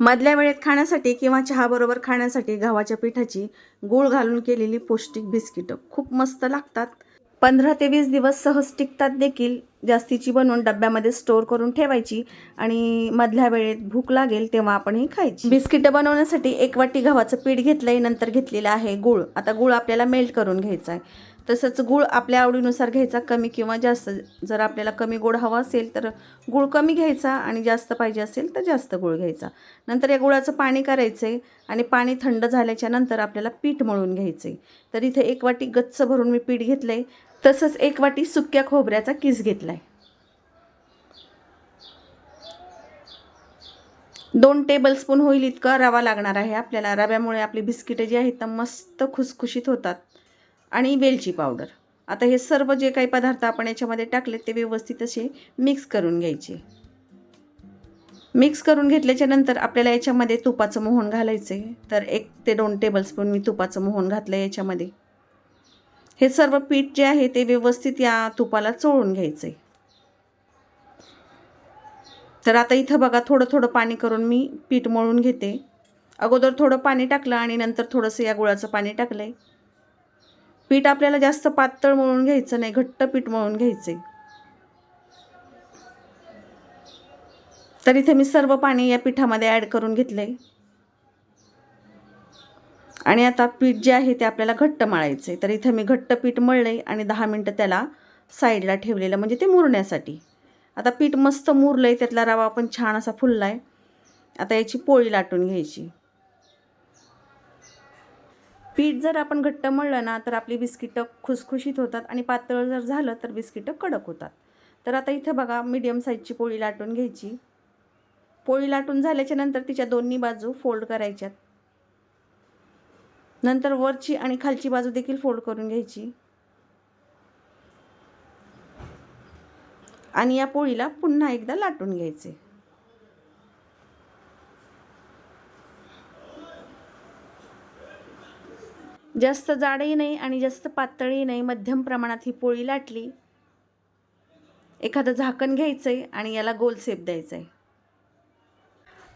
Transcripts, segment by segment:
मधल्या वेळेत खाण्यासाठी किंवा चहाबरोबर खाण्यासाठी गव्हाच्या पिठाची गूळ घालून केलेली पौष्टिक बिस्किटं खूप मस्त लागतात. पंधरा ते वीस दिवस सहज टिकतात देखील. जास्तीची बनवून डब्यामध्ये स्टोअर करून ठेवायची आणि मधल्या वेळेत भूक लागेल तेव्हा आपण ही खायची. बिस्किटं बनवण्यासाठी एक वाटी गव्हाचं पीठ घेतलं आहे नंतर घेतलेलं आहे गूळ. आता गूळ आपल्याला मेल्ट करून घ्यायचा आहे तसंच गूळ आपल्या आवडीनुसार घ्यायचा कमी किंवा जास्त. जर आपल्याला कमी गोड हवा असेल तर गूळ कमी घ्यायचा आणि जास्त पाहिजे असेल तर जास्त गूळ घ्यायचा. नंतर या गुळाचं पाणी करायचं आहे आणि पाणी थंड झाल्याच्यानंतर आपल्याला पीठ मळून घ्यायचं आहे तर इथे एक वाटी गच्च भरून मी पीठ घेतलं आहे तसंच एक वाटी सुक्या खोबऱ्याचा किस घेतला आहे दोन टेबलस्पून होईल इतका रवा लागणार आहे आपल्याला. रव्यामुळे आपली बिस्किटं जी आहेत तर मस्त खुसखुशीत होतात. आणि वेलची पावडर. आता हे सर्व जे काही पदार्थ आपण याच्यामध्ये टाकले ते व्यवस्थित असे मिक्स करून घ्यायचे. मिक्स करून घेतल्याच्या नंतर आपल्याला याच्यामध्ये तुपाचं मोहन घालायचं. आहे तर एक ते दोन टेबलस्पून मी तुपाचं मोहन घातलं आहे याच्यामध्ये. हे सर्व पीठ जे आहे ते व्यवस्थित या तुपाला चोळून घ्यायचं आहे तर आता इथं बघा थोडं थोडं पाणी करून मी पीठ मळून घेते. अगोदर थोडं पाणी टाकलं आणि नंतर थोडंसं या गुळाचं पाणी टाकलं आहे पीठ आपल्याला जास्त पातळ मळून घ्यायचं नाही घट्ट पीठ मळून घ्यायचं आहे तर इथे मी सर्व पाणी या पिठामध्ये ॲड करून घेतलं आहे आणि आता पीठ जे आहे ते आपल्याला घट्ट मळायचं आहे तर इथं मी घट्ट पीठ मळलं आहे आणि दहा मिनटं त्याला साईडला ठेवलेलं म्हणजे ते मुरण्यासाठी. आता पीठ मस्त मुरलं आहे त्यातला रवा पण छान असा फुलला आहे आता याची पोळी लाटून घ्यायची. पीठ जर आपण घट्ट मळलं ना तर आपली बिस्किटं खुसखुशीत होतात आणि पातळ जर झालं तर बिस्किटं कडक होतात. तर आता इथं बघा मीडियम साईजची पोळी लाटून घ्यायची. पोळी लाटून झाल्याच्यानंतर तिच्या दोन्ही बाजू फोल्ड करायच्यात. नंतर वरची आणि खालची बाजू देखील फोल्ड करून घ्यायची. आणि या पोळीला पुन्हा एकदा लाटून घ्यायचे. जास्त जाडही नाही आणि जास्त पातळही नाही मध्यम प्रमाणात ही पोळी लाटली एखादं झाकण घ्यायचं आहे आणि याला गोल सेप द्यायचं आहे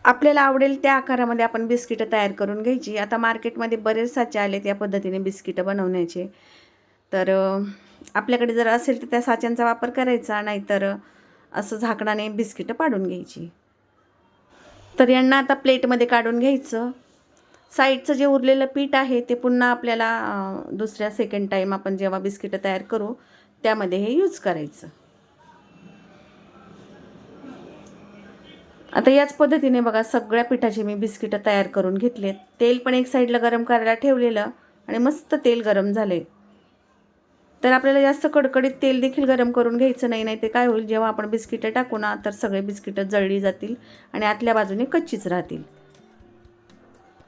आपल्याला आवडेल त्या आकारामध्ये आपण बिस्किटं तयार करून घ्यायची. आता मार्केटमध्ये बरेच साचे आलेत या पद्धतीने बिस्किटं बनवण्याचे. तर आपल्याकडे जर असेल तर त्या साच्यांचा वापर करायचा नाहीतर असं झाकणाने बिस्किटं पाडून घ्यायची. तर यांना आता प्लेटमध्ये काढून घ्यायचं. साईडचं जे उरलेलं पीठ आहे ते पुन्हा आपल्याला दुसऱ्या सेकंड टाईम आपण जेव्हा बिस्किटं तयार करू त्यामध्ये हे यूज करायचं. आता याच पद्धतीने बघा सगळ्या पिठाचे मी बिस्किटं तयार करून घेतले तेल पण एक साईडला गरम करायला ठेवलेलं आणि मस्त तेल गरम झाले तर आपल्याला जास्त कडकडीत तेल देखील गरम करून घ्यायचं नाही नाही ते काय होईल जेव्हा आपण बिस्किटं टाकू ना तर सगळे बिस्किटं जळली जातील आणि आतल्या बाजूने कच्चीच राहतील.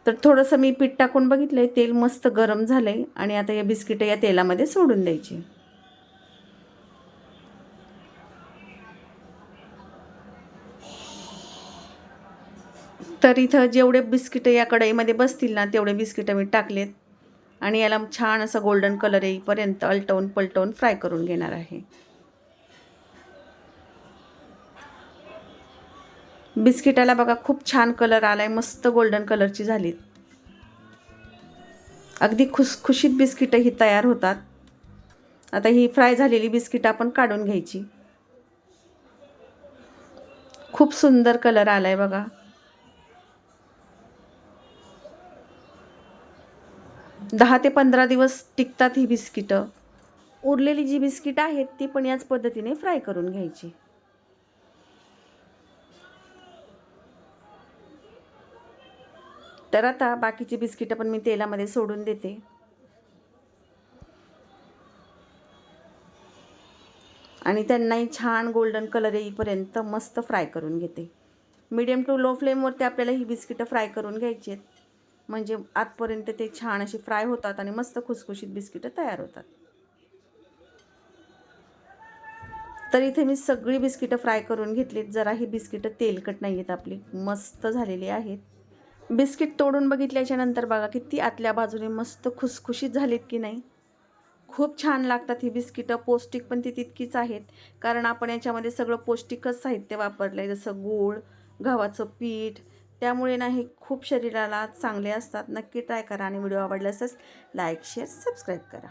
तर थोडंसं मी पीठ टाकून बघितलं आहे तेल मस्त गरम झालं आहे आणि आता या बिस्किटं या तेलामध्ये सोडून द्यायची. तर इथं जेवढे बिस्किटं या कढईमध्ये बसतील ना तेवढे बिस्किटं मी टाकलेत. आणि याला छान असं गोल्डन कलर येईपर्यंत अलटवून पलटवून फ्राय करून घेणार आहे. बिस्किटाला बघा खूप छान कलर आलाय मस्त गोल्डन कलरची झालीत अगदी खुसखुशीत बिस्किटं ही तयार होतात. आता ही फ्राय झालेली बिस्किटं आपण काढून घ्यायची. खूप सुंदर कलर आलाय बघा. दहा ते पंधरा दिवस टिकतात ही बिस्किटं. उरलेली जी बिस्किटं आहेत ती पण याच पद्धतीने फ्राय करून घ्यायची. तर आता बाकीची बिस्किटं पण मी तेलामध्ये सोडून देते. आणि त्यांनाही छान गोल्डन कलर येईपर्यंत मस्त फ्राय करून घेते. मीडियम टू लो फ्लेमवरती आपल्याला ही बिस्किटं फ्राय करून घ्यायची आहेत. म्हणजे आतपर्यंत ते छान अशी फ्राय होतात आणि मस्त खुसखुशीत बिस्किटं तयार होतात. तर इथे मी सगळी बिस्किटं फ्राय करून घेतलीत. जरा ही बिस्किटं तेलकट नाही आहेत आपली. मस्त झालेली आहेत. बिस्किट तोडून बघितल्याच्या नंतर बघा किती आतल्या बाजूने मस्त खुसखुशीत झालीत की नाही. खूप छान लागतात ही बिस्किटं. पौष्टिक पण ती तितकीच आहेत. कारण आपण याच्यामध्ये सगळं पौष्टिकच साहित्य वापरलं आहे जसं गूळ गव्हाचं पीठ. त्यामुळे ना हे खूप शरीराला चांगले असतात. नक्की ट्राय करा आणि व्हिडिओ आवडला असेल लाईक शेअर सबस्क्राईब करा.